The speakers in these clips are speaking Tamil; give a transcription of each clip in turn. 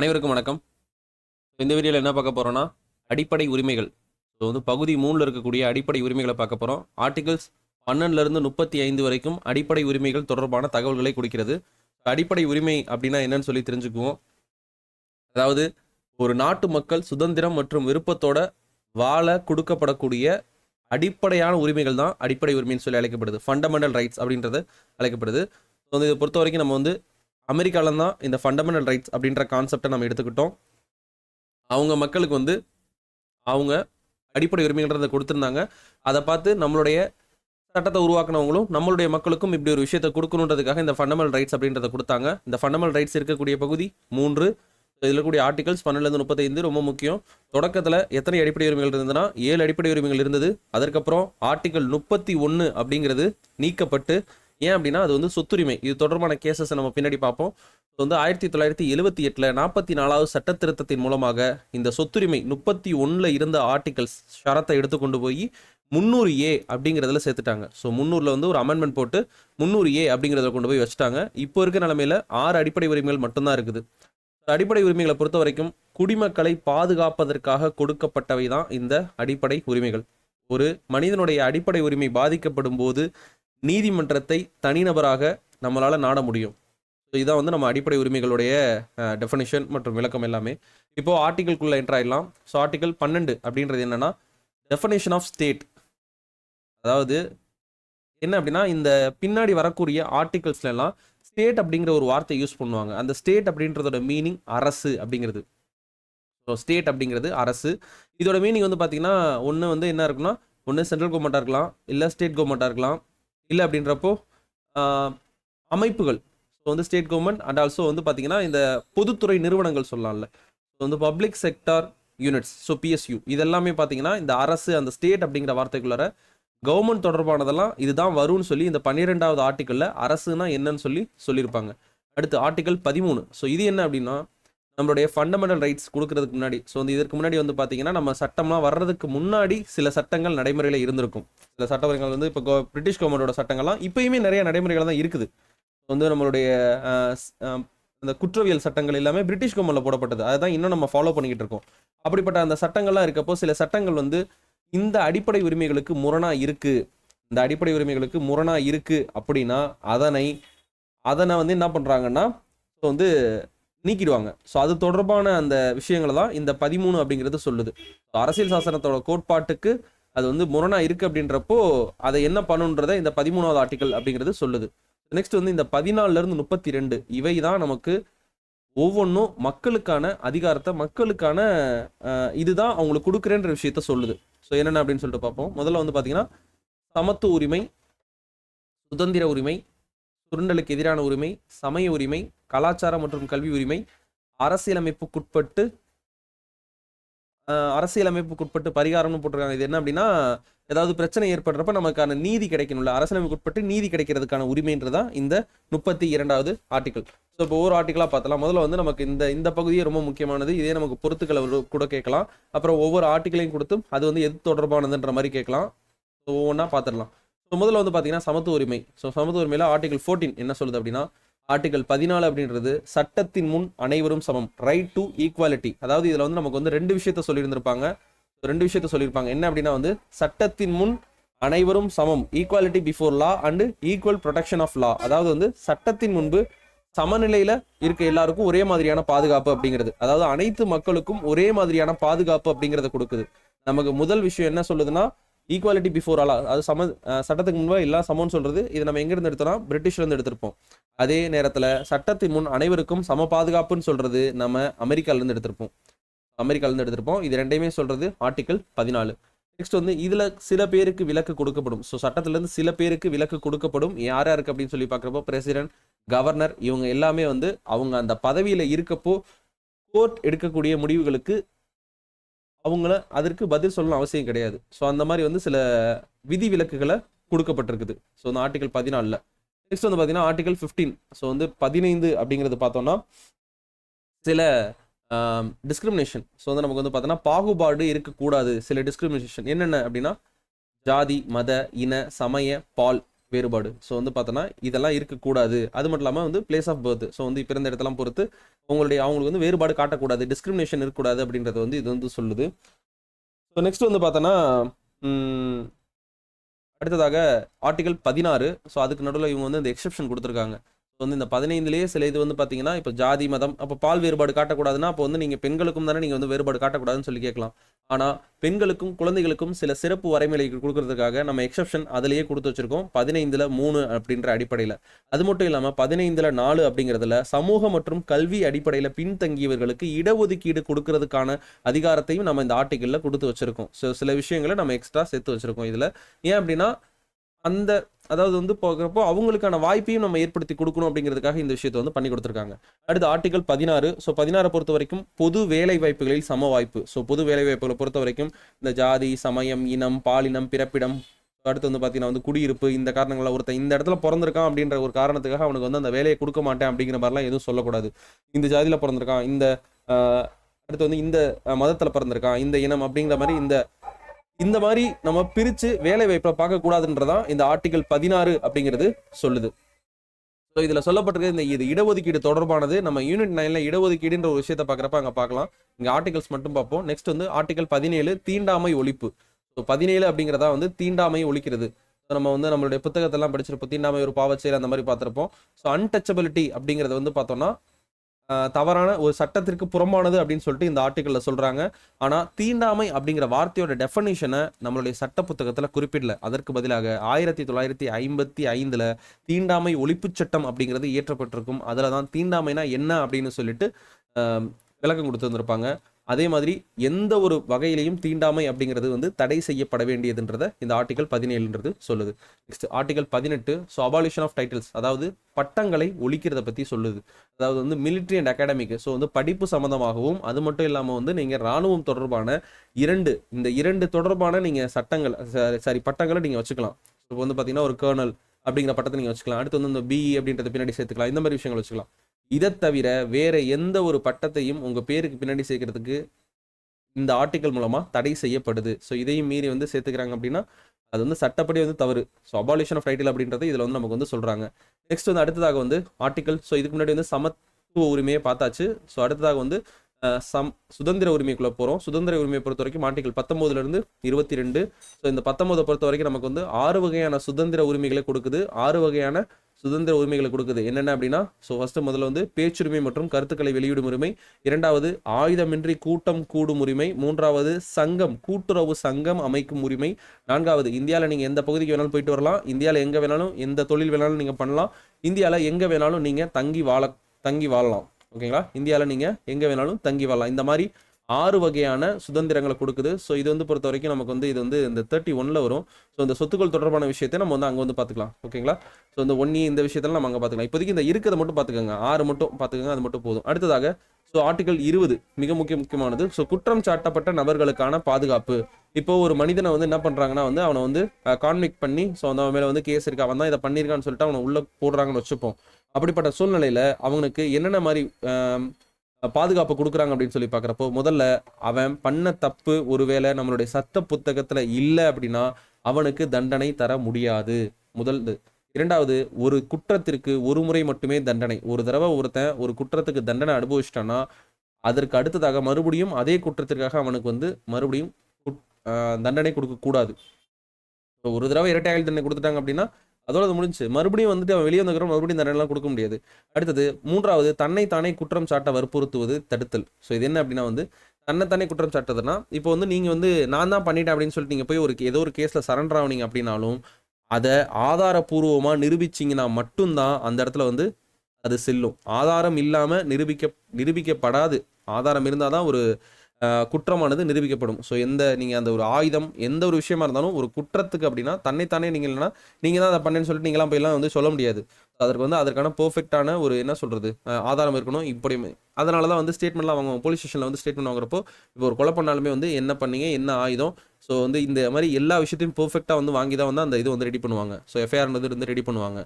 அனைவருக்கும் வணக்கம். இந்த வீடியோவில் என்ன பார்க்க போகிறோன்னா அடிப்படை உரிமைகள். ஸோ வந்து பகுதி மூணில் இருக்கக்கூடிய அடிப்படை உரிமைகளை பார்க்க போகிறோம் ஆர்டிகிள்ஸ் பன்னெண்டுலேருந்து முப்பத்தி ஐந்து வரைக்கும் அடிப்படை உரிமைகள் தொடர்பான தகவல்களை கொடுக்கிறது. அடிப்படை உரிமை அப்படின்னா என்னன்னு சொல்லி தெரிஞ்சுக்குவோம். அதாவது ஒரு நாட்டு மக்கள் சுதந்திரம் மற்றும் விருப்பத்தோட வாழ கொடுக்கப்படக்கூடிய அடிப்படையான உரிமைகள் தான் அடிப்படை உரிமைன்னு சொல்லி அழைக்கப்படுது. ஃபண்டமெண்டல் ரைட்ஸ் அப்படின்றது அழைக்கப்படுது. ஸோ வந்து இதை பொறுத்த வரைக்கும் நம்ம வந்து அமெரிக்கால தான் இந்த ஃபண்டமெண்டல் ரைட்ஸ் அப்படின்ற கான்செப்டை நம்ம எடுத்துக்கிட்டோம். அவங்க மக்களுக்கு வந்து அவங்க அடிப்படை உரிமைகள்ன்றதை கொடுத்துருந்தாங்க. அதை பார்த்து நம்மளுடைய சட்டத்தை உருவாக்குனவங்களும் நம்மளுடைய மக்களுக்கும் இப்படி ஒரு விஷயத்தை கொடுக்கணுன்றதுக்காக இந்த ஃபண்டமெண்டல் ரைட்ஸ் அப்படின்றத கொடுத்தாங்க. இந்த ஃபண்டமெண்டல் ரைட்ஸ் இருக்கக்கூடிய பகுதி மூன்று இதில் இருக்கக்கூடிய ஆர்டிகல்ஸ் பன்னெண்டுலேருந்து முப்பத்தைந்து ரொம்ப முக்கியம். தொடக்கத்தில் எத்தனை அடிப்படை உரிமைகள் இருந்ததுன்னா ஏழு அடிப்படை உரிமைகள் இருந்தது. அதற்கப்புறம் ஆர்டிகல் முப்பத்தி ஒன்று அப்படிங்கிறது நீக்கப்பட்டு ஏன் அப்படின்னா அது வந்து சொத்துரிமை. இது தொடர்பான கேசஸ் நம்ம பின்னாடி பார்ப்போம். வந்து ஆயிரத்தி தொள்ளாயிரத்தி எழுபத்தி எட்டில் நாற்பத்தி நாலாவது சட்ட திருத்தத்தின் மூலமாக இந்த சொத்துரிமை முப்பத்தி ஒன்றில் இருந்த ஆர்டிகல்ஸ் ஷரத்தை எடுத்து கொண்டு போய் முந்நூறு ஏ அப்படிங்கிறதுல சேர்த்துட்டாங்க. ஸோ முந்நூறில் வந்து ஒரு அமெண்ட்மெண்ட் போட்டு முந்நூறு ஏ அப்படிங்கிறத கொண்டு போய் வச்சுட்டாங்க. இப்போ இருக்க நிலமையில ஆறு அடிப்படை உரிமைகள் மட்டும்தான் இருக்குது. அடிப்படை உரிமைகளை பொறுத்த வரைக்கும் குடிமக்களை பாதுகாப்பதற்காக கொடுக்கப்பட்டவை தான் இந்த அடிப்படை உரிமைகள். ஒரு மனிதனுடைய அடிப்படை உரிமை பாதிக்கப்படும் போது நீதிமன்றத்தை தனிநபராக நம்மளால் நாட முடியும். ஸோ இதான் வந்து நம்ம அடிப்படை உரிமைகளுடைய டெஃபனிஷன் மற்றும் விளக்கம் எல்லாமே. இப்போ ஆர்டிகல்குள்ள என்ட்ராயிடலாம் ஆயிடலாம். ஸோ ஆர்டிகல் பன்னெண்டு அப்படின்றது என்னன்னா டெஃபனேஷன் ஆஃப் ஸ்டேட் அதாவது என்ன அப்படின்னா இந்த பின்னாடி வரக்கூடிய ஆர்டிகல்ஸ்ல எல்லாம் ஸ்டேட் அப்படிங்கிற ஒரு வார்த்தை யூஸ் பண்ணுவாங்க. அந்த ஸ்டேட் அப்படின்றதோட மீனிங் அரசு அப்படிங்கிறது. ஸோ ஸ்டேட் அப்படிங்கிறது அரசு. இதோட மீனிங் வந்து பார்த்தீங்கன்னா ஒன்று வந்து என்ன இருக்குன்னா ஒன்று சென்ட்ரல் கவர்மெண்ட்டாக இருக்கலாம் இல்லை ஸ்டேட் கவர்மெண்ட்டாக இருக்கலாம். இல்லை அப்படின்றப்போ அமைப்புகள். ஸோ வந்து ஸ்டேட் கவர்மெண்ட் அண்ட் ஆல்சோ வந்து பார்த்தீங்கன்னா இந்த பொதுத்துறை நிறுவனங்கள் சொல்லலாம்ல. ஸோ வந்து public sector units so PSU இதெல்லாமே பார்த்தீங்கன்னா இந்த அரசு அந்த ஸ்டேட் அப்படிங்கிற வார்த்தைக்குள்ளார கவர்மெண்ட் தொடர்பானதெல்லாம் இதுதான் வரும்னு சொல்லி இந்த பன்னிரெண்டாவது ஆர்டிக்கலில் அரசுனா என்னன்னு சொல்லி சொல்லியிருப்பாங்க. அடுத்து ஆர்டிக்கல் பதிமூணு. ஸோ இது என்ன அப்படின்னா நம்மளுடைய ஃபண்டமெண்டல் ரைட்ஸ் கொடுக்கறதுக்கு முன்னாடி. ஸோ வந்து இதற்கு முன்னாடி வந்து பார்த்தீங்கன்னா நம்ம சட்டம்லாம் வர்றதுக்கு முன்னாடி சில சட்டங்கள் நடைமுறையில் இருந்திருக்கும். சில சட்டங்கள் வந்து இப்போ கோ- பிரிட்டிஷ் கவர்மெண்டோட சட்டங்கள்லாம் இப்பயுமே நிறைய நடைமுறைகள் தான் இருக்குது. வந்து நம்மளுடைய அந்த குற்றவியல் சட்டங்கள் எல்லாமே பிரிட்டிஷ் கவர்மெண்ட்ல போடப்பட்டது. அதுதான் இன்னும் நம்ம ஃபாலோ பண்ணிக்கிட்டு இருக்கோம். அப்படிப்பட்ட அந்த சட்டங்கள்லாம் இருக்கப்போ சில சட்டங்கள் வந்து இந்த அடிப்படை உரிமைகளுக்கு முரணா இருக்கு. இந்த அடிப்படை உரிமைகளுக்கு முரணா இருக்கு அப்படின்னா அதனை அதனை வந்து என்ன பண்றாங்கன்னா ஸோ வந்து நீக்கிடுவாங்க. ஸோ அது தொடர்பான அந்த விஷயங்களை தான் இந்த பதிமூணு அப்படிங்கிறது சொல்லுது. அரசியல் சாசனத்தோட கோட்பாட்டுக்கு அது வந்து முரணா இருக்கு அப்படின்றப்போ அதை என்ன பண்ணுன்றதை இந்த பதிமூணாவது ஆர்டிக்கல் அப்படிங்கிறது சொல்லுது. நெக்ஸ்ட் வந்து இந்த பதினாலுல இருந்து முப்பத்தி ரெண்டு இவை தான் நமக்கு ஒவ்வொன்றும் மக்களுக்கான அதிகாரத்தை மக்களுக்கான இதுதான் அவங்களுக்கு கொடுக்குறேன்ற விஷயத்த சொல்லுது. ஸோ என்னென்ன அப்படின்னு சொல்லிட்டு பார்ப்போம். முதல்ல வந்து பார்த்தீங்கன்னா சமத்துவ உரிமை சுதந்திர உரிமை சுரண்டலுக்கு எதிரான உரிமை சமய உரிமை கலாச்சார மற்றும் கல்வி உரிமை அரசியலமைப்புக்குட்பட்டு அரசியலமைப்புக்குட்பட்டு பரிகாரம்னு போட்டிருக்காங்க. இது என்ன அப்படின்னா ஏதாவது பிரச்சனை ஏற்படுறப்ப நமக்கான நீதி கிடைக்கணும்ல. அரசியலமைப்புக்குட்பட்டு நீதி கிடைக்கிறதுக்கான உரிமைன்றதான் இந்த முப்பத்தி இரண்டாவது ஆர்டிகல் ஸோ இப்போ ஒவ்வொரு ஆர்டிக்கலாக பார்த்தலாம். முதல்ல வந்து நமக்கு இந்த இந்த பகுதியே ரொம்ப முக்கியமானது. இதே நமக்கு பொறுத்துக்களை கூட கேட்கலாம். அப்புறம் ஒவ்வொரு ஆர்டிக்கலையும் கொடுத்தும் அது வந்து எது தொடர்பானதுன்ற மாதிரி கேட்கலாம். ஸோ ஒவ்வொன்றா பார்த்துடலாம். ஸோ முதல்ல வந்து பார்த்தீங்கன்னா சமத்துவ உரிமை. ஸோ சமத்துவ உரிமையில் ஆர்டிகல் ஃபோர்டீன் என்ன சொல்லுது அப்படின்னா ஆர்டிகல் பதினாலு அப்படின்றது சட்டத்தின் முன் அனைவரும் சமம். ரைட் டு ஈக்குவாலிட்டி அதாவது இதில் வந்து நமக்கு வந்து ரெண்டு விஷயத்த சொல்லியிருந்திருப்பாங்க. ரெண்டு விஷயத்த சொல்லியிருப்பாங்க. என்ன அப்படின்னா வந்து சட்டத்தின் முன் அனைவரும் சமம். Equality before law and equal protection of law அதாவது வந்து சட்டத்தின் முன்பு சமநிலையில இருக்க எல்லாருக்கும் ஒரே மாதிரியான பாதுகாப்பு அப்படிங்கிறது. அதாவது அனைத்து மக்களுக்கும் ஒரே மாதிரியான பாதுகாப்பு அப்படிங்கிறத கொடுக்குது. நமக்கு முதல் விஷயம் என்ன சொல்லுதுன்னா ஈக்குவாலிட்டி பிஃபோர் ஆலா அது சம சட்டத்துக்கு முன்பாக எல்லாம் சமம்னு சொல்கிறது இது நம்ம எங்கேருந்து எடுத்தோம்னா பிரிட்டிஷ்லேருந்து எடுத்திருப்போம். அதே நேரத்தில் சட்டத்தின் முன் அனைவருக்கும் சம பாதுகாப்புன்னு சொல்கிறது நம்ம அமெரிக்காலருந்து எடுத்திருப்போம். அமெரிக்காலேருந்து எடுத்திருப்போம். இது ரெண்டையுமே சொல்கிறது ஆர்டிக்கல் பதினாலு. நெக்ஸ்ட் வந்து இதில் சில பேருக்கு விலக்கு கொடுக்கப்படும். ஸோ சட்டத்திலேருந்து சில பேருக்கு விலக்கு கொடுக்கப்படும். யார் யாருக்கு அப்படின்னு சொல்லி பார்க்குறப்போ பிரசிடென்ட் கவர்னர் இவங்க எல்லாமே வந்து அவங்க அந்த பதவியில் இருக்கப்போ கோர்ட் எடுக்கக்கூடிய முடிவுகளுக்கு அவங்கள அதற்கு பதில் சொல்லணும் அவசியம் கிடையாது. ஸோ அந்த மாதிரி வந்து சில விதி விலக்குகளை கொடுக்கப்பட்டிருக்குது. ஸோ அந்த ஆர்டிகல் பதினாலில். நெக்ஸ்ட் வந்து பார்த்தீங்கன்னா ஆர்டிகல் ஃபிஃப்டீன் ஸோ வந்து பதினைந்து அப்படிங்கிறது பார்த்தோம்னா சில டிஸ்கிரிமினேஷன் ஸோ வந்து நமக்கு வந்து பார்த்தோன்னா பாகுபாடு இருக்கக்கூடாது. சில டிஸ்கிரிமினேஷன் என்னென்ன அப்படின்னா? ஜாதி மத இன சமய பால் வேறுபாடு. ஸோ வந்து பார்த்தோன்னா இதெல்லாம் இருக்கக்கூடாது. அது மட்டும் இல்லாமல் வந்து பிளேஸ் ஆஃப் பர்த் ஸோ வந்து பிறந்த இடத்தெல்லாம் பொறுத்து உங்களுடைய அவங்களுக்கு வந்து வேறுபாடு காட்டக்கூடாது. டிஸ்கிரிமினேஷன் இருக்கக்கூடாது அப்படின்றது வந்து இது வந்து சொல்லுது. ஸோ நெக்ஸ்ட் வந்து பார்த்தோன்னா அடுத்ததாக ஆர்டிகல் பதினாறு. ஸோ அதுக்கு நடுவில் இவங்க வந்து இந்த எக்ஸெப்ஷன் கொடுத்துருக்காங்க. வந்து இந்த பதினைந்துலேயே சில இது வந்து பார்த்தீங்கன்னா இப்போ ஜாதி மதம் அப்போ பால் வேறுபாடு காட்டக்கூடாதுன்னா அப்போ வந்து நீங்கள் பெண்களுக்கும் தானே நீங்கள் வந்து வேறுபாடு காட்டக்கூடாதுன்னு சொல்லி கேட்கலாம். ஆனால் பெண்களுக்கும் குழந்தைகளுக்கும் சில சிறப்பு வரைமுறை கொடுக்கறதுக்காக நம்ம எக்ஸெப்ஷன் அதிலேயே கொடுத்து வச்சிருக்கோம். பதினைந்தில் மூணு அப்படின்ற அடிப்படையில். அது மட்டும் இல்லாமல் பதினைந்தில் நாலு அப்படிங்கிறதுல சமூக மற்றும் கல்வி அடிப்படையில் பின்தங்கியவர்களுக்கு இடஒதுக்கீடு கொடுக்கறதுக்கான அதிகாரத்தையும் நம்ம இந்த ஆர்டிக்கலில் கொடுத்து வச்சிருக்கோம். ஸோ சில விஷயங்களை நம்ம எக்ஸ்ட்ரா சேர்த்து வச்சிருக்கோம் இதில். ஏன் அப்படின்னா அந்த அதாவது வந்து போகிறப்போ அவங்களுக்கான வாய்ப்பையும் நம்ம ஏற்படுத்தி கொடுக்கணும் அப்படிங்கிறதுக்காக இந்த விஷயத்தை வந்து பண்ணி கொடுத்துருக்காங்க. அடுத்து ஆர்டிகல் பதினாறு. ஸோ பதினாறை பொறுத்த வரைக்கும் பொது வேலை வாய்ப்புகளில் சம வாய்ப்பு. ஸோ பொது வேலை வாய்ப்புகளை பொறுத்த வரைக்கும் இந்த ஜாதி சமயம் இனம் பாலினம் பிறப்பிடம் அடுத்து வந்து பார்த்தீங்கன்னா வந்து குடியிருப்பு இந்த காரணங்களில் ஒருத்தன் இந்த இடத்துல பிறந்திருக்கான் அப்படின்ற ஒரு காரணத்துக்காக அவனுக்கு வந்து அந்த வேலையை கொடுக்க மாட்டேன் அப்படிங்கிற மாதிரிலாம் எதுவும் சொல்லக்கூடாது. இந்த ஜாதியில் பிறந்திருக்கான் இந்த அடுத்து வந்து இந்த மதத்தில் பிறந்திருக்கான் இந்த இனம் அப்படிங்கிற மாதிரி இந்த இந்த மாதிரி நம்ம பிரித்து வேலை வாய்ப்பை பார்க்கக்கூடாதுன்றதான் இந்த ஆர்டிகல் பதினாறு அப்படிங்கிறது சொல்லுது. ஸோ இதில் சொல்லப்பட்டிருக்க இந்த இது இடஒதுக்கீடு தொடர்பானது. நம்ம யூனிட் நைனில் இடஒதுக்கீடுன்ற ஒரு விஷயத்தை பார்க்குறப்ப அங்கே பார்க்கலாம். இங்கே ஆர்டிகல்ஸ் மட்டும் பார்ப்போம். நெக்ஸ்ட் வந்து ஆர்டிகல் பதினேழு தீண்டாமை ஒழிப்பு. ஸோ பதினேழு அப்படிங்கிறதா வந்து தீண்டாமை ஒழிக்கிறது. நம்ம வந்து நம்மளுடைய புத்தகத்தெல்லாம் படிச்சிருப்போம். தீண்டாமை ஒரு பாவச்செயல் அந்த மாதிரி பார்த்துருப்போம். ஸோ அன்டச்சபிலிட்டி அப்படிங்கிறது வந்து பார்த்தோம்னா தவறான ஒரு சட்டத்திற்கு புறம்பானது அப்படின்னு சொல்லிட்டு இந்த ஆர்டிக்கலில் சொல்கிறாங்க ஆனால் தீண்டாமை அப்படிங்கிற வார்த்தையோட டெஃபனிஷனை நம்மளுடைய சட்ட புத்தகத்தில் குறிப்பிடல. அதற்கு பதிலாக ஆயிரத்தி தொள்ளாயிரத்தி ஐம்பத்தி ஐந்தில் தீண்டாமை ஒழிப்புச் சட்டம் அப்படிங்கிறது இயற்றப்பட்டிருக்கும். அதில் தான் தீண்டாமைனா என்ன அப்படின்னு சொல்லிட்டு விளக்கம் கொடுத்துருந்துருப்பாங்க அதே மாதிரி எந்த ஒரு வகையிலையும் தீண்டாமை அப்படிங்கிறது வந்து தடை செய்யப்பட வேண்டியதுன்றத இந்த ஆர்டிகல் பதினேழுன்றது சொல்லுது. நெக்ஸ்ட் ஆர்டிகல் பதினெட்டு ஸோ அபாலிஷன் ஆஃப் டைட்டில்ஸ் அதாவது பட்டங்களை ஒழிக்கிறத பற்றி சொல்லுது. அதாவது வந்து மிலிட்ரி அண்ட் அகாடமிக்கு ஸோ வந்து படிப்பு சம்மந்தமாகவும் அது மட்டும் இல்லாமல் வந்து நீங்கள் இராணுவம் தொடர்பான இரண்டு இந்த இரண்டு தொடர்பான நீங்கள் சட்டங்கள் சாரி பட்டங்களை நீங்கள் வச்சுக்கலாம். இப்போ வந்து பார்த்தீங்கன்னா ஒரு கர்னல் அப்படிங்கிற பட்டத்தை நீங்கள் வச்சுக்கலாம். அடுத்து வந்து இந்த பிஇ அப்படின்றத பின்னாடி சேர்த்துக்கலாம். இந்த மாதிரி விஷயங்கள் வச்சுக்கலாம். இதை தவிர வேற எந்த ஒரு பட்டத்தையும் உங்கள் பேருக்கு பின்னாடி சேர்க்கறதுக்கு இந்த ஆர்டிக்கல் மூலமாக தடை செய்யப்படுது. ஸோ இதையும் மீறி வந்து சேர்த்துக்கிறாங்க அப்படின்னா அது வந்து சட்டப்படி வந்து தவறு. ஸோ அபாலிஷன் ஆஃப் டைட்டில் அப்படின்றது இதில் வந்து நமக்கு வந்து சொல்கிறாங்க நெக்ஸ்ட் வந்து அடுத்ததாக வந்து ஆர்டிக்கல் ஸோ இதுக்கு முன்னாடி வந்து சமத்துவ உரிமையை பார்த்தாச்சு. ஸோ அடுத்ததாக வந்து சம் சுதந்திர உரிமைக்குள்ளே போகிறோம் சுதந்திர உரிமையை பொறுத்த வரைக்கும் ஆர்டிகல் பத்தொம்போதுலேருந்து இருபத்தி ரெண்டு ஸோ இந்த பத்தொம்போதை பொறுத்த வரைக்கும் நமக்கு வந்து ஆறு வகையான சுதந்திர உரிமைகளை கொடுக்குது. ஆறு வகையான சுதந்திர உரிமைகளை கொடுக்குது. என்னென்ன அப்படின்னா ஸோ ஃபர்ஸ்ட் முதல்ல வந்து பேச்சுரிமை மற்றும் கருத்துக்களை வெளியிடும் உரிமை. இரண்டாவது ஆயுதமின்றி கூட்டம் கூடும் உரிமை. மூன்றாவது சங்கம் கூட்டுறவு சங்கம் அமைக்கும் உரிமை. நான்காவது இந்தியாவில் நீங்கள் எந்த பகுதிக்கு வேணாலும் போயிட்டு வரலாம். இந்தியாவில் எங்கே வேணாலும் எந்த தொழில் வேணாலும் நீங்கள் பண்ணலாம். இந்தியாவில் எங்கே வேணாலும் நீங்கள் தங்கி வாழ தங்கி வாழலாம். ஓகேங்களா? இந்தியாவில் நீங்கள் எங்கே வேணாலும் தங்கி வரலாம். இந்த மாதிரி ஆறு வகையான சுதந்திரங்களை கொடுக்குது. ஸோ இது வந்து பொறுத்த வரைக்கும் நமக்கு வந்து இது வந்து இந்த தேர்ட்டி ஒன்ல வரும். ஸோ இந்த சொத்துக்கள் தொடர்பான விஷயத்தை நம்ம வந்து அங்கே வந்து பார்த்துக்கலாம் ஓகேங்களா ஸோ இந்த ஒன்னி e, இந்த விஷயத்தில் நம்ம அங்கே பார்த்துக்கலாம் இப்போதைக்கு இந்த இருக்கிறத மட்டும் பார்த்துக்கோங்க ஆறு மட்டும் பார்த்துக்கோங்க அது மட்டும் போதும். அடுத்ததாக ஸோ ஆர்டிகல் இருபது மிக முக்கிய முக்கியமானது. ஸோ குற்றம் சாட்டப்பட்ட நபர்களுக்கான பாதுகாப்பு. இப்போ ஒரு மனிதனை வந்து என்ன பண்ணுறாங்கன்னா வந்து அவனை வந்து கான்விக் பண்ணி ஸோ அந்த மேலே வந்து கேஸ் இருக்கு. அவன் தான் இதை பண்ணியிருக்கான்னு சொல்லிட்டு அவனை உள்ளே போடுறாங்கன்னு வச்சுப்போம். அப்படிப்பட்ட சூழ்நிலையில் அவனுக்கு என்னென்ன மாதிரி பாதுகாப்பு கொடுக்குறாங்க அப்படின்னு சொல்லி பார்க்குறப்போ முதல்ல அவன் பண்ண தப்பு ஒருவேளை நம்மளுடைய சட்ட புத்தகத்தில் இல்லை அப்படின்னா அவனுக்கு தண்டனை தர முடியாது. முதல் இரண்டாவது ஒரு குற்றத்திற்கு ஒரு முறை மட்டுமே தண்டனை. ஒரு தடவை ஒருத்தன் ஒரு குற்றத்துக்கு தண்டனை அனுபவிச்சிட்டான்னா அதற்கு அடுத்ததாக மறுபடியும் அதே குற்றத்திற்காக அவனுக்கு வந்து மறுபடியும் குட்- ஆஹ் தண்டனை கொடுக்கக்கூடாது. இப்போ ஒரு தடவை இரட்டை ஆயுள் தண்டனை கொடுத்துட்டாங்க அப்படின்னா அதோட அது முடிஞ்சு மறுபடியும் வந்துட்டு அவன் வெளியே வந்துக்கிறோம் மறுபடியும் தண்டனைலாம் கொடுக்க முடியாது. அடுத்தது மூன்றாவது தன்னை தானே குற்றம் சாட்ட வற்புறுத்துவது தடுத்தல். ஸோ இது என்ன அப்படின்னா வந்து தன்னைத்தானே குற்றம் சாட்டுறதுன்னா இப்போ வந்து நீங்கள் வந்து நான் தான் பண்ணிட்டேன் அப்படின்னு சொல்லிட்டு நீங்கள் போய் ஒரு ஏதோ ஒரு கேஸில் சரண்டர் ஆகுனீங்க அப்படின்னாலும் அதை ஆதாரபூர்வமாக நிரூபிச்சிங்கன்னா மட்டும்தான் அந்த இடத்துல வந்து அது செல்லும். ஆதாரம் இல்லாமல் நிரூபிக்க நிரூபிக்கப்படாது. ஆதாரம் இருந்தால் தான் ஒரு குற்றமானது நிரூபிக்கப்படும். ஸோ எந்த நீங்கள் அந்த ஒரு ஆயுதம் எந்த ஒரு விஷயமா இருந்தாலும் ஒரு குற்றத்துக்கு அப்படின்னா தன்னைத்தானே நீங்கள் இல்லைனா நீங்கள் தான் அதை பண்ணேன்னு சொல்லிட்டு நீங்களாம் போயெல்லாம் வந்து சொல்ல முடியாது. அதற்கு வந்து அதற்கான பர்ஃபெக்டான ஒரு என்ன சொல்கிறது ஆதாரம் இருக்கணும். இப்படி அதனால தான் வந்து ஸ்டேட்மெண்ட்லாம் வாங்குவோம் போலீஸ் ஸ்டேஷனில் வந்து ஸ்டேட்மெண்ட் வாங்குறப்போ இப்போ ஒரு கொலை பண்ணாலுமே வந்து என்ன பண்ணீங்க என்ன ஆயுதம்? ஸோ வந்து இந்த மாதிரி எல்லா விஷயத்தையும் பர்ஃபெக்டாக வந்து வாங்கி தான் வந்து அந்த இது வந்து ரெடி பண்ணுவாங்க. ஸோ எஃப்ஐஆர்ன்றது வந்து ரெடி பண்ணுவாங்க.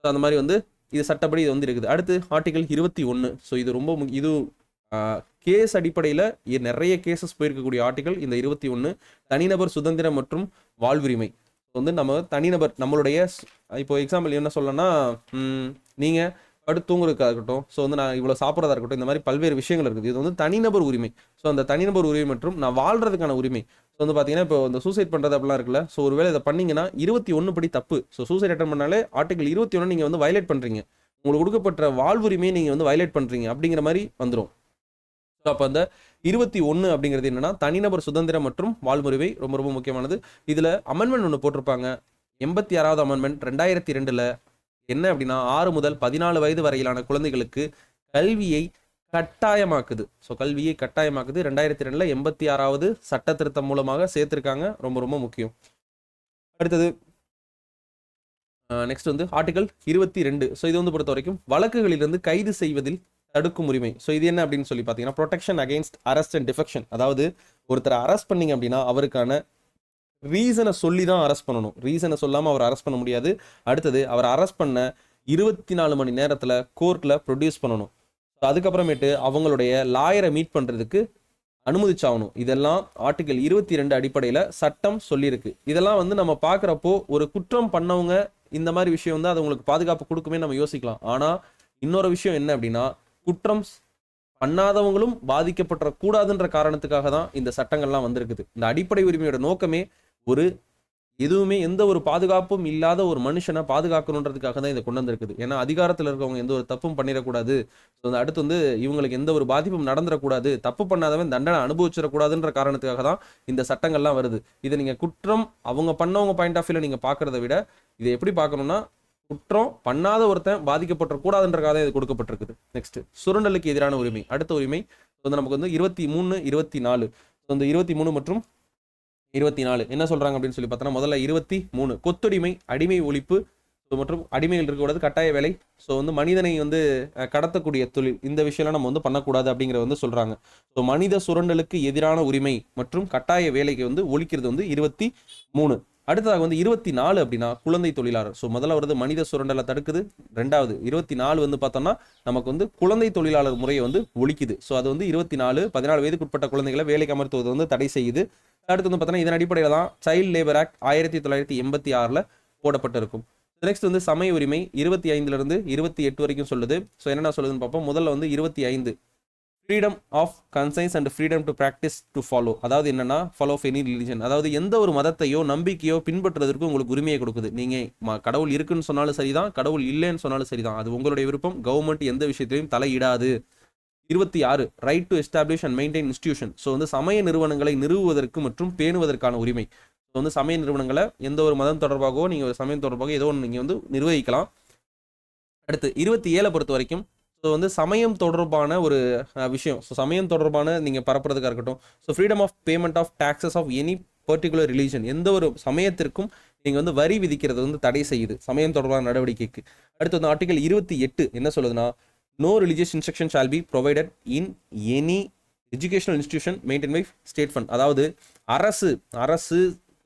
ஸோ அந்த மாதிரி வந்து இது சட்டப்படி இது வந்து இருக்குது. அடுத்து ஆர்டிகல் இருபத்தி ஒன்று ஸோ இது ரொம்ப இது கேஸ் அடிப்படையில் நிறைய கேசஸ் போயிருக்கக்கூடிய ஆர்டிகல் இந்த இருபத்தி ஒன்று தனிநபர் சுதந்திரம் மற்றும் வாழ்வுரிமை. ஸோ வந்து நம்ம தனிநபர் நம்மளுடைய இப்போ எக்ஸாம்பிள் என்ன சொல்லணும்னா நீங்கள் படுத்து தூங்குறதுக்காக இருக்கட்டும் ஸோ வந்து நான் இவ்வளோ சாப்பிட்றதா இருக்கட்டும் இந்த மாதிரி பல்வேறு விஷயங்கள் இருக்குது. இது வந்து தனிநபர் உரிமை. ஸோ அந்த தனிநபர் உரிமை மற்றும் நான் வாழ்றதுக்கான உரிமை. ஸோ வந்து பார்த்தீங்கன்னா இப்போ இந்த சூசைட் பண்ணுறது அப்படிலாம் இருக்குல்ல ஸோ ஒருவேளை இதை பண்ணீங்கன்னா இருபத்தி ஒன்று படி தப்பு. ஸோ சூசைட் அட்டன் பண்ணாலே ஆர்டிகல் இருபத்தி ஒன்று நீங்கள் வந்து வயலேட் பண்ணுறீங்க உங்களுக்கு கொடுக்கப்பட்ட வாழ்வுரிமையை நீங்கள் வந்து வயலேட் பண்ணுறீங்க அப்படிங்கிற மாதிரி வந்துடும் அப்போ அந்த இருபத்தி ஒன்று அப்படிங்கிறது என்னன்னா தனிநபர் சுதந்திரம் மற்றும் வாழ்முறைவை ரொம்ப ரொம்ப முக்கியமானது. இதில் அமெண்ட்மெண்ட் ஒன்று போட்டிருப்பாங்க. எண்பத்தி ஆறாவது அமெண்ட்மெண்ட் ரெண்டாயிரத்தி ரெண்டில் என்ன அப்படின்னா ஆறு முதல் பதினாலு வயது வரையிலான குழந்தைகளுக்கு கல்வியை கட்டாயமாக்குது. ஸோ கல்வியை கட்டாயமாக்குது. ரெண்டாயிரத்தி ரெண்டில் எண்பத்தி ஆறாவது சட்ட திருத்தம் மூலமாக சேர்த்துருக்காங்க. ரொம்ப ரொம்ப முக்கியம். அடுத்தது நெக்ஸ்ட் வந்து ஆர்டிகல் இருபத்தி ரெண்டு. ஸோ இது வந்து பொறுத்த வரைக்கும் வழக்குகளிலிருந்து கைது செய்வதில் தடுக்கும் உரிமை ஸோ இது என்ன அப்படின்னு சொல்லி பார்த்தீங்கன்னா protection against arrest and detention அதாவது ஒருத்தரை அரெஸ்ட் பண்ணீங்க அப்படின்னா அவருக்கான ரீசனை சொல்லி தான் அரெஸ்ட் பண்ணணும். ரீசனை சொல்லாமல் அவர் அரெஸ்ட் பண்ண முடியாது. அடுத்தது அவர் அரெஸ்ட் பண்ண இருபத்தி நாலு மணி நேரத்தில் கோர்ட்டில் ப்ரொடியூஸ் பண்ணணும். அதுக்கப்புறமேட்டு அவங்களுடைய லாயரை மீட் பண்ணுறதுக்கு அனுமதிச்சாகணும். இதெல்லாம் ஆர்டிகல் இருபத்தி ரெண்டு அடிப்படையில் சட்டம் சொல்லியிருக்கு. இதெல்லாம் வந்து நம்ம பார்க்குறப்போ ஒரு குற்றம் பண்ணவங்க இந்த மாதிரி விஷயம் வந்து அது உங்களுக்கு பாதுகாப்பு கொடுக்குமே நம்ம யோசிக்கலாம். ஆனால் இன்னொரு விஷயம் என்ன அப்படின்னா குற்றம் பண்ணாதவங்களும் பாதிக்கப்பட்ட கூடாதுன்ற காரணத்துக்காக தான் இந்த சட்டங்கள்லாம் வந்திருக்குது. இந்த அடிப்படை உரிமையோட நோக்கமே ஒரு எதுவுமே எந்த ஒரு பாதுகாப்பும் இல்லாத ஒரு மனுஷனை பாதுகாக்கணுன்றதுக்காக தான் இதை கொண்டு வந்திருக்குது. ஏன்னா அதிகாரத்தில் இருக்கவங்க எந்த ஒரு தப்பும் பண்ணிடக்கூடாது. ஸோ அடுத்து வந்து இவங்களுக்கு எந்த ஒரு பாதிப்பும் நடந்துடக்கூடாது. தப்பு பண்ணாதவன் தண்டனை அனுபவிச்சிடக்கூடாதுன்ற காரணத்துக்காக தான் இந்த சட்டங்கள்லாம் வருது. இதை நீங்கள் குற்றம் அவங்க பண்ணவங்க பாயிண்ட் ஆஃப் வியூவில் நீங்கள் பார்க்குறத விட இதை எப்படி பார்க்கணும்னா குற்றம் பண்ணாத ஒருத்தன் பாதிக்கப்படக்கூடாதுன்றக்காக தான் இது கொடுக்கப்பட்டிருக்குது. நெக்ஸ்ட் சுரண்டலுக்கு எதிரான உரிமை. அடுத்த உரிமை வந்து நமக்கு வந்து இருபத்தி மூணு இருபத்தி நாலு. இந்த இருபத்தி மூணு மற்றும் இருபத்தி நாலு. என்ன சொல்றாங்க அப்படின்னு சொல்லி பார்த்தோன்னா முதல்ல இருபத்தி மூணு. கொத்துடிமை அடிமை ஒழிப்பு மற்றும் அடிமைகள் இருக்கக்கூடாது கட்டாய வேலை. ஸோ வந்து மனிதனை வந்து கடத்தக்கூடிய தொழில். இந்த விஷயம்லாம் நம்ம வந்து பண்ணக்கூடாது அப்படிங்கிறத வந்து சொல்றாங்க. ஸோ மனித சுரண்டலுக்கு எதிரான உரிமை மற்றும் கட்டாய வேலைக்கு வந்து ஒழிக்கிறது வந்து இருபத்தி மூணு. அடுத்ததாக வந்து இருபத்தி நாலு அப்படின்னா குழந்தை தொழிலாளர். ஸோ முதல்ல வருது மனித சுரண்டலை தடுக்குது. ரெண்டாவது இருபத்தி நாலு வந்து பார்த்தோம்னா நமக்கு வந்து குழந்தை தொழிலாளர் முறையை வந்து ஒழிக்குது. ஸோ அது வந்து இருபத்தி நாலு பதினாலு வயதுக்குட்பட்ட குழந்தைகளை வேலைக்கு அமர்த்துவது வந்து தடை செய்யுது. அடுத்து வந்து பார்த்தோன்னா இதன் அடிப்படையில் தான் சைல்டு லேபர் ஆக்ட் ஆயிரத்தி தொள்ளாயிரத்தி எண்பத்தி ஆறில் போடப்பட்டிருக்கும். நெக்ஸ்ட் வந்து சமய உரிமை இருபத்தி ஐந்துலேருந்து இருபத்தி எட்டு வரைக்கும் சொல்லுது. ஸோ என்னென்ன சொல்லுதுன்னு பார்ப்போம். முதல்ல வந்து இருபத்தி ஐந்து. Freedom of conscience and freedom to practice to follow அதாவது என்னன்னா ஃபாலோ ஆஃப் எனி ரிலிஜன் அதாவது எந்த ஒரு மதத்தையோ நம்பிக்கையோ பின்பற்றுறதுக்கு உங்களுக்கு உரிமையை கொடுக்குது. நீங்கள் கடவுள் இருக்குன்னு சொன்னாலும் சரிதான் கடவுள் இல்லைன்னு சொன்னாலும் சரிதான். அது உங்களுடைய விருப்பம். கவர்மெண்ட் எந்த விஷயத்திலையும் தலையிடாது. இருபத்தி ஆறு right to establish and maintain institution so வந்து சமய நிறுவனங்களை நிறுவுவதற்கு மற்றும் பேணுவதற்கான உரிமை. ஸோ வந்து சமய நிறுவனங்களை எந்த ஒரு மதம் தொடர்பாகவோ நீங்கள் ஒரு சமயம் தொடர்பாக ஏதோ ஒன்று நீங்கள் வந்து நிர்வகிக்கலாம். அடுத்து இருபத்தி ஏழை பொறுத்த வரைக்கும் ஸோ வந்து சமயம் தொடர்பான ஒரு விஷயம். ஸோ சமயம் தொடர்பான நீங்கள் பரப்புறதுக்காக இருக்கட்டும். So freedom of payment of taxes of any particular religion எந்த ஒரு சமயத்திற்கும் நீங்கள் வந்து வரி விதிக்கிறது வந்து தடை செய்யுது. சமயம் தொடர்பான நடவடிக்கைக்கு. அடுத்து வந்து ஆர்டிகல் இருபத்தி எட்டு என்ன சொல்லுதுன்னா no religious instruction shall be provided in any educational institution maintain by state fund அதாவது அரசு அரசு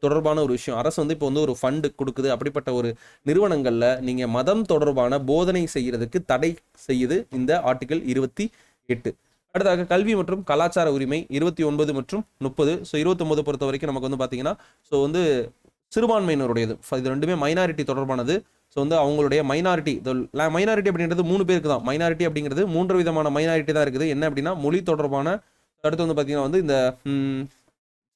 தொடர்பான ஒரு விஷயம். அரசு வந்து இப்போ வந்து ஒரு ஃபண்டு கொடுக்குது. அப்படிப்பட்ட ஒரு நிறுவனங்களில் நீங்கள் மதம் தொடர்பான போதனை செய்கிறதுக்கு தடை செய்யுது இந்த ஆர்டிகல் இருபத்தி எட்டு. அடுத்ததாக கல்வி மற்றும் கலாச்சார உரிமை இருபத்தி ஒன்பது மற்றும் முப்பது. ஸோ இருபத்தொம்பது பொறுத்த வரைக்கும் நமக்கு வந்து பார்த்தீங்கன்னா ஸோ வந்து சிறுபான்மையினருடையது. இது ரெண்டுமே மைனாரிட்டி தொடர்பானது. ஸோ வந்து அவங்களுடைய மைனாரிட்டி மைனாரிட்டி அப்படின்றது மூணு பேருக்கு தான். மைனாரிட்டி அப்படிங்கிறது மூன்று விதமான மைனாரிட்டி தான் இருக்குது. என்ன அப்படின்னா மொழி தொடர்பான அடுத்து வந்து பார்த்தீங்கன்னா வந்து இந்த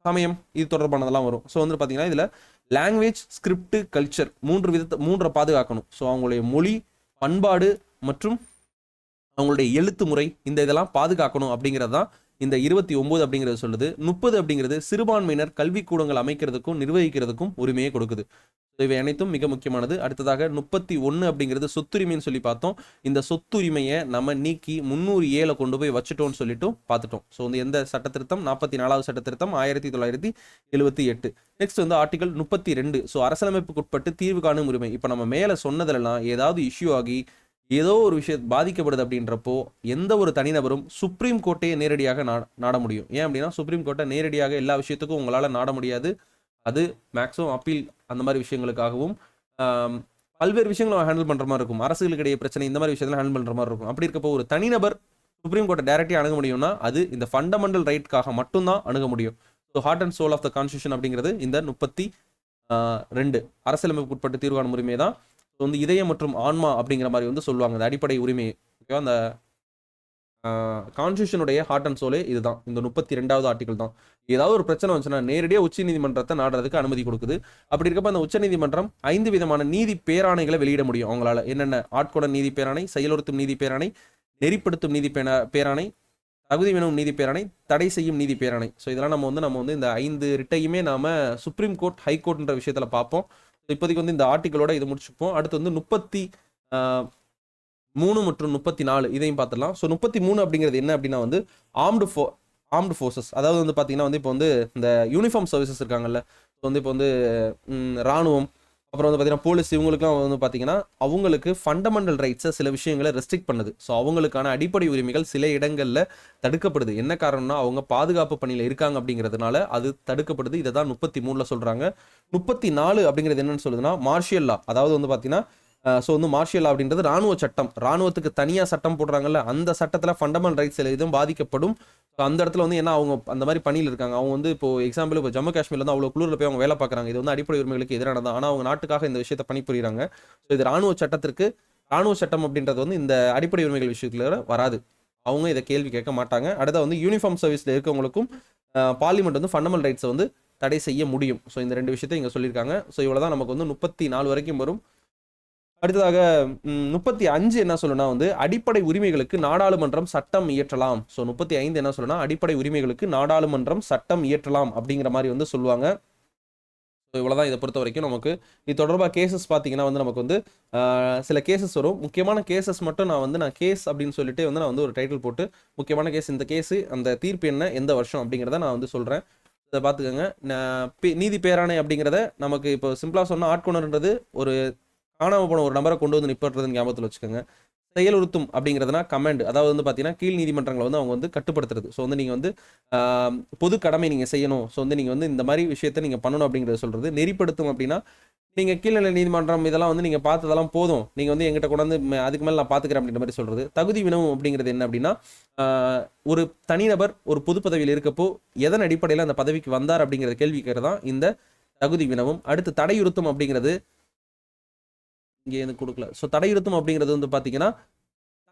சமயம் இது தொடர்பானதெல்லாம் வரும். ஸோ வந்து பார்த்தீங்கன்னா இதில் லாங்குவேஜ் ஸ்கிரிப்ட் கல்ச்சர் மூன்று விதத்தை மூன்றை பாதுகாக்கணும். ஸோ அவங்களுடைய மொழி பண்பாடு மற்றும் அவங்களுடைய எழுத்து முறை இந்த இதெல்லாம் பாதுகாக்கணும் அப்படிங்கிறது தான் இந்த இருபத்தி ஒன்பது அப்படிங்கிறது சொல்லுது. முப்பது அப்படிங்கிறது சிறுபான்மையினர் கல்விக்கூடங்கள் அமைக்கிறதுக்கும் நிர்வகிக்கிறதுக்கும் உரிமையை கொடுக்குது. இவை அனைத்தும் மிக முக்கியமானது. அடுத்ததாக முப்பத்தி ஒன்று அப்படிங்கிறது சொத்துரிமைன்னு சொல்லி பார்த்தோம். இந்த சொத்துரிமையை நம்ம நீக்கி முந்நூறு ஏழை கொண்டு போய் வச்சுட்டோம்னு சொல்லிட்டு பார்த்துட்டோம். ஸோ வந்து எந்த சட்ட திருத்தம் நாற்பத்தி நாலாவது சட்ட திருத்தம் ஆயிரத்தி தொள்ளாயிரத்தி எழுபத்தி எட்டு. நெக்ஸ்ட் வந்து ஆர்டிகல் முப்பத்தி ரெண்டு. ஸோ அரசியலமைப்புக்குட்பட்டு தீர்வு காணும் உரிமை. இப்போ நம்ம மேலே சொன்னதுலலாம் ஏதாவது இஷ்யூ ஆகி ஏதோ ஒரு விஷயம் பாதிக்கப்படுது அப்படின்றப்போ எந்த ஒரு தனிநபரும் சுப்ரீம் கோர்ட்டையே நேரடியாக நா நாட முடியும். ஏன் அப்படின்னா சுப்ரீம் கோர்ட்டை நேரடியாக எல்லா விஷயத்துக்கும் உங்களால் நாட முடியாது. அது மேக்ஸிமம் அப்பீல் அந்த மாதிரி விஷயங்களுக்காகவும் பல்வேறு விஷயங்களை ஹேண்டில் பண்ணுற மாதிரி இருக்கும். அரசுகளுக்கு இடையே பிரச்சனை இந்த மாதிரி விஷயத்தில் ஹேண்டில் பண்ணுற மாதிரி இருக்கும். அப்படி இருக்கப்போ ஒரு தனிநபர் சுப்ரீம் கோர்ட்டை டைரக்டாக அணுக முடியும்னா அது இந்த ஃபண்டமெண்டல் ரைட்காக மட்டும்தான் அணுக முடியும். So heart and soul of the constitution அப்படிங்கிறது இந்த முப்பத்தி ரெண்டு. அரசியலமைப்புக்குட்பட்ட தீர்வான உரிமை தான் வந்து இதயம் மற்றும் ஆன்மா அப்படிங்கிற மாதிரி வந்து சொல்லுவாங்க. இந்த அடிப்படை உரிமை ஓகேவா அந்த கான்ஸ்டியூஷனுடைய ஹார்ட் அண்ட் சோலே இதுதான். இந்த முப்பத்தி ரெண்டாவது ஆர்டிகல் தான். ஏதாவது ஒரு பிரச்சனை வந்துச்சுன்னா நேரடியாக உச்சநீதிமன்றத்தை நாடுறதுக்கு அனுமதி கொடுக்குது. அப்படி இருக்கப்ப அந்த உச்சநீதிமன்றம் ஐந்து விதமான நீதி பேராணைகளை வெளியிட முடியும். அவங்களால என்னென்ன? ஆட்கொட நீதி பேராணை செயலுறுத்தும் நீதி பேராணை நெறிப்படுத்தும் நீதி பேரா பேராணை தகுதி வினவும் நீதி பேராணை தடை செய்யும் நீதி பேராணை. ஸோ இதெல்லாம் நம்ம வந்து நம்ம வந்து இந்த ஐந்து ரிட்டையுமே நாம சுப்ரீம் கோர்ட் ஹை கோர்ட்ன்ற விஷயத்துல பார்ப்போம். இப்போதைக்கு வந்து இந்த ஆர்டிக்கலோட இது முடிச்சுப்போம். அடுத்து வந்து முப்பத்தி மூணு மற்றும் முப்பத்தி நாலு இதையும் பார்த்துடலாம். ஸோ முப்பத்தி மூணு அப்படிங்கிறது என்ன அப்படின்னா வந்து ஆர்ம்டு ஃபோ ஆர்ம்டு ஃபோர்ஸஸ் அதாவது வந்து பார்த்தீங்கன்னா வந்து இப்போ வந்து இந்த யூனிஃபார்ம் சர்வீசஸ் இருக்காங்கல்ல. ஸோ வந்து இப்போ வந்து ராணுவம் அப்புறம் வந்து பார்த்தீங்கன்னா போலீஸ் இவங்களுக்குலாம் வந்து பார்த்தீங்கன்னா அவங்களுக்கு ஃபண்டமெண்டல் ரைட்ஸை சில விஷயங்களை ரெஸ்ட்ரிக்ட் பண்ணுது. ஸோ அவங்களுக்கான அடிப்படை உரிமைகள் சில இடங்களில் தடுக்கப்படுது. என்ன காரணம்னா அவங்க பாதுகாப்பு பணியில் இருக்காங்க அப்படிங்கிறதுனால அது தடுக்கப்படுது. இதை தான் முப்பத்தி மூணில் சொல்கிறாங்க முப்பத்தி நாலு அப்படிங்கிறது என்னன்னு சொல்லுதுன்னா மார்ஷியல் லா அதாவது வந்து பார்த்தீங்கன்னா ஸோ வந்து மார்ஷியல் லா அப்படின்றது ராணுவ சட்டம். ராணுவத்துக்கு தனியாக சட்டம் போடுறாங்கல்ல அந்த சட்டத்தில் ஃபண்டமெண்டல் ரைட்ஸ் எதுவும் பாதிக்கப்படும். ஸோ அந்த இடத்துல வந்து என்ன அவங்க அந்த மாதிரி பணியில் இருக்காங்க. அவங்க வந்து இப்போ எக்ஸாம்பிள் இப்போ ஜம்மு காஷ்மீர்ல வந்து அவ்வளோ குளிரில் போய் அவங்க வேலை பார்க்குறாங்க. இது வந்து அடிப்படை உரிமைகளுக்கு எதிரானது ஆனால் அவங்க நாட்டுக்காக இந்த விஷயத்தை பணிபுரியுறாங்க. ஸோ இது ராணுவ சட்டத்திற்கு ராணுவ சட்டம் அப்படின்றது வந்து இந்த அடிப்படை உரிமைகள் விஷயத்துல வராது. அவங்க இதை கேள்வி கேட்க மாட்டாங்க. அடுத்த வந்து யூனிஃபார்ம் சர்வீஸில் இருக்கவங்களுக்கும் பார்லிமெண்ட் வந்து ஃபண்டமெண்டல் ரைட்ஸை வந்து தடை செய்ய முடியும். ஸோ இந்த ரெண்டு விஷயத்தையும் இங்கே சொல்லியிருக்காங்க. ஸோ இவ்வளோ தான் நமக்கு வந்து முப்பத்தி நாலு வரைக்கும் வரும். அடுத்ததாக முப்பத்தி அஞ்சு என்ன சொல்லுனா வந்து அடிப்படை உரிமைகளுக்கு நாடாளுமன்றம் சட்டம் இயற்றலாம். ஸோ முப்பத்தி ஐந்து என்ன சொல்லுனா அடிப்படை உரிமைகளுக்கு நாடாளுமன்றம் சட்டம் இயற்றலாம் அப்படிங்கிற மாதிரி வந்து சொல்லுவாங்க. ஸோ இவ்வளோதான் இதை பொறுத்த வரைக்கும் நமக்கு. இது தொடர்பாக கேசஸ் பார்த்தீங்கன்னா வந்து நமக்கு வந்து சில கேசஸ் வரும். முக்கியமான கேசஸ் மட்டும் நான் வந்து நான் கேஸ் அப்படின்னு சொல்லிட்டு வந்து நான் வந்து ஒரு டைட்டில் போட்டு முக்கியமான கேஸ் இந்த கேஸு அந்த தீர்ப்பு என்ன எந்த வருஷம் அப்படிங்கிறத நான் வந்து சொல்கிறேன் இதை பார்த்துக்கோங்க. நான் பே- நீதி பேராணை அப்படிங்கிறத நமக்கு இப்போ சிம்பிளாக சொன்னால் ஆட்கொணர்ன்றது ஒரு காணாமல் போன ஒரு நபரை கொண்டு வந்து நிப்பாட்டுறதுன்னு ஞாபகத்தில் வச்சுக்கோங்க. செயலுறுத்தும் அப்படிங்கிறதுனா கமெண்ட் அதாவது வந்து பார்த்தீங்கன்னா கீழ் நீதிமன்றங்களை வந்து அவங்க வந்து கட்டுப்படுத்துறது. ஸோ வந்து நீங்கள் வந்து பொது கடமை நீங்கள் செய்யணும். ஸோ வந்து நீங்கள் வந்து இந்த மாதிரி விஷயத்தை நீங்கள் பண்ணணும் அப்படிங்கிறத சொல்கிறது நெறிப்படுத்தும் அப்படின்னா நீங்கள் கீழ்நிலை நீதிமன்றம் இதெல்லாம் வந்து நீங்கள் பார்த்ததெல்லாம் போதும். நீங்கள் வந்து எங்கிட்ட கொண்டாந்து அதுக்கு மேலே நான் பார்த்துக்கிறேன் அப்படின்ற மாதிரி சொல்கிறது தகுதி வினவும் அப்படிங்கிறது என்ன அப்படின்னா ஒரு தனிநபர் ஒரு பொது பதவியில் இருக்கப்போ எதன் அடிப்படையில் அந்த பதவிக்கு வந்தார் அப்படிங்கிற கேள்வி தான் இந்த தகுதி வினவும். அடுத்து தடையுறுத்தும் அப்படிங்கிறது இங்கே எதுவும் கொடுக்கல. ஸோ தடையுறுத்தும் அப்படிங்கிறது வந்து பார்த்தீங்கன்னா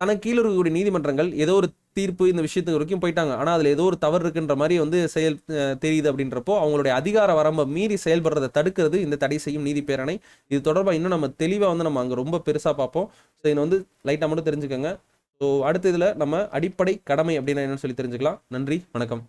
தனக்கு கீழே இருக்கக்கூடிய நீதிமன்றங்கள் ஏதோ ஒரு தீர்ப்பு இந்த விஷயத்துக்கு வரைக்கும் போயிட்டாங்க. ஆனால் அதில் ஏதோ ஒரு தவறு இருக்குன்ற மாதிரி வந்து செயல் தெரியுது அப்படின்றப்போ அவங்களுடைய அதிகார வரம்பை மீறி செயல்படுறதை தடுக்கிறது இந்த தடை செய்யும் நீதி பேரணை. இது தொடர்பாக இன்னும் நம்ம தெளிவாக வந்து நம்ம அங்கே ரொம்ப பெருசாக பார்ப்போம். ஸோ இதை வந்து லைட்டாக மட்டும் தெரிஞ்சுக்கோங்க. ஸோ அடுத்த இதில் நம்ம அடிப்படை கடமை அப்படின்னா என்னன்னு சொல்லி தெரிஞ்சுக்கலாம். நன்றி வணக்கம்.